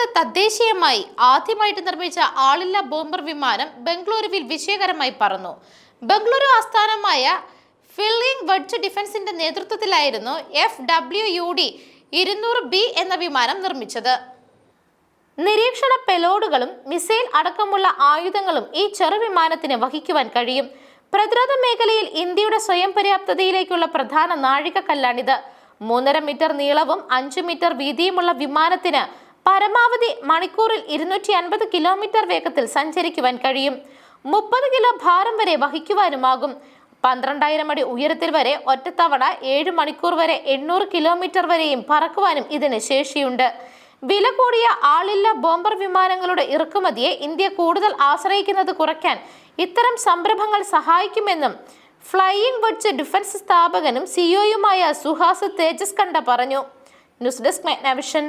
രാജ്യത്ത് തദ്ദേശീയമായി ആദ്യമായിട്ട് നിർമ്മിച്ച ആളില്ല ബോംബർ വിമാനം ബംഗളൂരുവിൽ വിജയകരമായി പറന്നു. ബംഗളൂരു ആസ്ഥാനമായ ഫില്ലിംഗ് വെഡ്ജ് ഡിഫൻസിന്റെ നേതൃത്വത്തിലായിരുന്നു എഫ് ഡബ്ല്യു യു ഡി ഇരുന്നൂറ് ബി എന്ന വിമാനം നിർമ്മിച്ചത്. നിരീക്ഷണ പെലോഡുകളും മിസൈൽ അടക്കമുള്ള ആയുധങ്ങളും ഈ ചെറുവിമാനത്തിന് വഹിക്കുവാൻ കഴിയും. പ്രതിരോധ മേഖലയിൽ ഇന്ത്യയുടെ സ്വയം പര്യാപ്തതയിലേക്കുള്ള പ്രധാന നാഴികക്കല്ലാണിത്. മൂന്നര മീറ്റർ നീളവും അഞ്ചു മീറ്റർ വീതിയുമുള്ള വിമാനത്തിന് പരമാവധി മണിക്കൂറിൽ ഇരുന്നൂറ്റി അൻപത് കിലോമീറ്റർ വേഗത്തിൽ സഞ്ചരിക്കുവാൻ കഴിയും. മുപ്പത് കിലോ ഭാരം വരെ വഹിക്കുവാനുമാകും. പന്ത്രണ്ടായിരം അടി ഉയരത്തിൽ വരെ ഒറ്റത്തവണ ഏഴ് മണിക്കൂർ വരെ എണ്ണൂറ് കിലോമീറ്റർ വരെയും പറക്കുവാനും ഇതിന് ശേഷിയുണ്ട്. വില കൂടിയ ആളില്ല ബോംബർ വിമാനങ്ങളുടെ ഇറക്കുമതിയെ ഇന്ത്യ കൂടുതൽ ആശ്രയിക്കുന്നത് കുറയ്ക്കാൻ ഇത്തരം സംരംഭങ്ങൾ സഹായിക്കുമെന്നും ഫ്ലൈയിങ് വെഡ്ജ് ഡിഫൻസ് സ്ഥാപകനും സിഇഒയുമായ സുഹാസ് തേജസ് കണ്ട പറഞ്ഞു. News desk മെഗ്നവിഷൻ